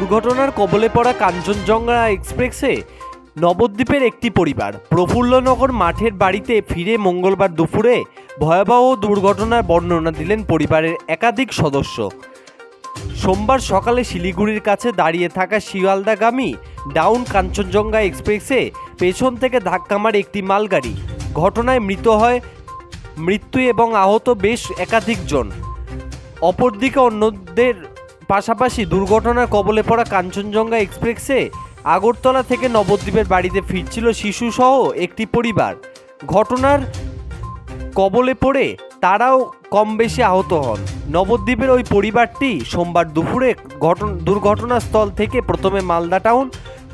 দুর্ঘটনার কবলে পড়া কাঞ্চনজঙ্ঘা এক্সপ্রেসে নবদ্বীপের একটি পরিবার। প্রফুল্লনগর মাঠের বাড়িতে ফিরে মঙ্গলবার দুপুরে ভয়াবহ দুর্ঘটনার বর্ণনা দিলেন পরিবারের একাধিক সদস্য। সোমবার সকালে শিলিগুড়ির কাছে দাঁড়িয়ে থাকা শিয়ালদাগামী ডাউন কাঞ্চনজঙ্ঘা এক্সপ্রেসে পেছন থেকে ধাক্কা মারে একটি মালগাড়ি। ঘটনায় মৃত হয় মৃত্যু এবং আহত বেশ একাধিক জন অপরদিকে অন্যদের পাশাপাশি দুর্ঘটনার কবলে পড়া কাঞ্চনজঙ্ঘা এক্সপ্রেসে আগরতলা থেকে নবদ্বীপের বাড়িতে ফিরছিল শিশুসহ একটি পরিবার। ঘটনার কবলে পড়ে তারাও কম বেশি আহত হন। নবদ্বীপের ওই পরিবারটি সোমবার দুপুরে ঘটন, দুর্ঘটনাস্থল থেকে প্রথমে মালদা টাউন,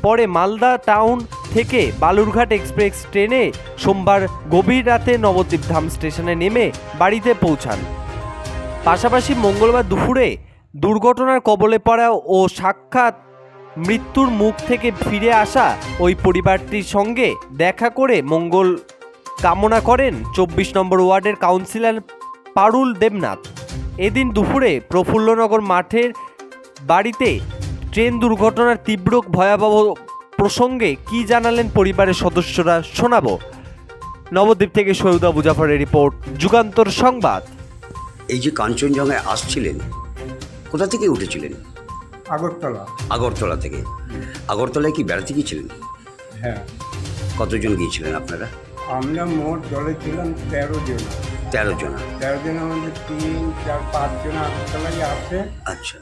পরে মালদা টাউন থেকে বালুরঘাট এক্সপ্রেস ট্রেনে সোমবার গভীর রাতে নবদ্বীপ ধাম স্টেশনে নেমে বাড়িতে পৌঁছান। পাশাপাশি মঙ্গলবার দুপুরে দুর্ঘটনার কবলে পড়া ও সাক্ষাৎ মৃত্যুর মুখ থেকে ফিরে আসা ওই পরিবারটির সঙ্গে দেখা করে মঙ্গল কামনা করেন চব্বিশ নম্বর ওয়ার্ডের কাউন্সিলর পারুল দেবনাথ। এদিন দুপুরে প্রফুল্লনগর মাঠের বাড়িতে ট্রেন দুর্ঘটনার তীব্র ভয়াবহ প্রসঙ্গে কি জানালেন পরিবারের সদস্যরা শোনাবো। নবদ্বীপ থেকে সৈয়দা মুজাফরের রিপোর্ট, যুগান্তর সংবাদ। এই যে কাঞ্চনজঙ্ঘায় আসছিলেন কোথা থেকে উঠেছিলেন? আগরতলা। আগরতলা থেকে। আগরতলায় কি বেড়াতে গিয়েছিলেন? হ্যাঁ। কতজন গিয়েছিলেন আপনারা? আমরা মোট দলে ছিলাম তেরো জন। তেরো জনা। তেরো জন আমাদের তিন চার পাঁচ জন আগরতলায় আছে। আচ্ছা।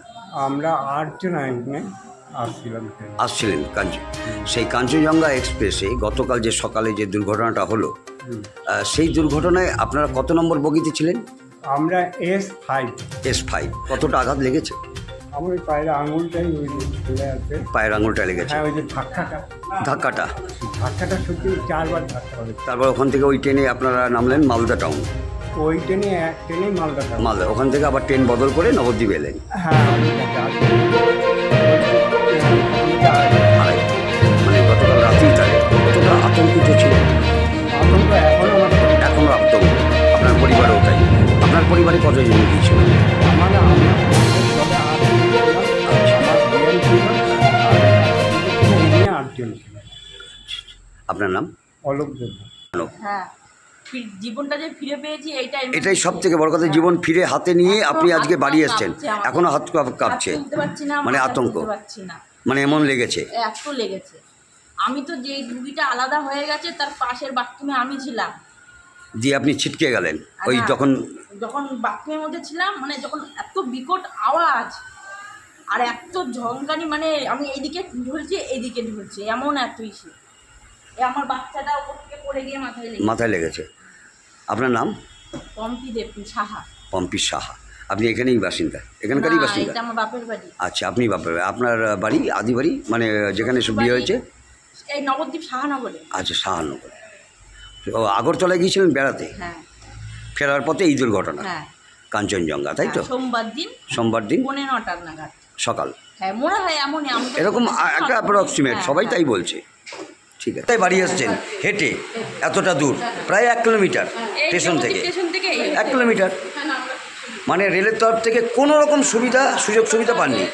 আমরা আটজন এখানে আসছিলাম আসছিলেন কাঞ্চন সেই কাঞ্চনজঙ্ঘা এক্সপ্রেসে গতকাল যে সকালে যে দুর্ঘটনাটা হলো সেই দুর্ঘটনায় আপনারা কত নম্বর বগিতে ছিলেন? আমরা এস ফাইভ এস ফাইভ কতটা আঘাত লেগেছে? আমার ওই পায়ের আঙুলটাই ওই আছে। পায়ের আঙুলটা লেগেছে। হ্যাঁ ওই যে ধাক্কাটা। ধাক্কাটা? ধাক্কাটা সত্যি চারবার ধাক্কা হবে। তারপর ওখান থেকে ওই ট্রেনে আপনারা নামলেন মালদা টাউন ওই ট্রেনে এক ট্রেনেই মালদাটা মালদা। ওখান থেকে আবার ট্রেন বদল করে নবদ্বীপ এলেন। হ্যাঁ আর এমনি আটজন ছিল আপনার নাম? অলোক দেব। হ্যাঁ জীবনটা যে ফিরে পেয়েছি এইটাই এটাই সব থেকে বড় কথা জীবন ফিরে হাতে নিয়ে আপনি আজকে বাড়ি এসছেন। এখনও হাত কাঁপ- কাঁপছে। তুলতে পারছি না মানে আতঙ্ক। তুলতে পারছি না। মানে এমন লেগেছে। এত লেগেছে। আমি তো যে রুগীটা আলাদা হয়ে গেছে তার পাশের বাথরুমে আমি ছিলাম। দিয়ে আপনি ছিটকে গেলেন ওই না, যখন যখন বাথরুমের মধ্যে ছিলাম মানে যখন এত বিকট আওয়াজ আর এত ঝঙ্কানি মানে আমি এইদিকে ঢুলছি এইদিকে ঢুলছি এমন এত ইসে। এ আমার বাচ্চাটা ওপর থেকে পড়ে গিয়ে মাথায় লেগে মাথায় লেগেছে। আপনার নাম? পম্পি দেব সাহা। পম্পি সাহা। আপনি এখানেই বাসিন্দা? এখানকারই বাসিন্দা? আমার বাপের বাড়ি। আচ্ছা আপনি বাপের বাড়ি। আপনার বাড়ি আদি বাড়ি? মানে যেখানে সব বিয়ে হয়েছে? এই নবদ্বীপ সাহানগরে। আচ্ছা সাহানগর। আগরতলায় গিয়েছিলেন বেড়াতে? হ্যাঁ। ফেরার পথে এই দুর্ঘটনা। হ্যাঁ। কাঞ্চনজঙ্ঘা তাই তো? হ্যাঁ, সোমবার দিন সোমবার দিন? নাগাদ। সকাল। হ্যাঁ মনে হয় এমনই এরকম একটা অ্যাপ্রক্সিমেট সবাই। তাই বলছে। ঠিক আছে। তাই বাড়ি আসছেন হেঁটে এতটা দূর প্রায় এক কিলোমিটার স্টেশন থেকে। এক কিলোমিটার। মানে রেলের তরফ থেকে কোনো রকম সুবিধা সুযোগ সুবিধা পাননি।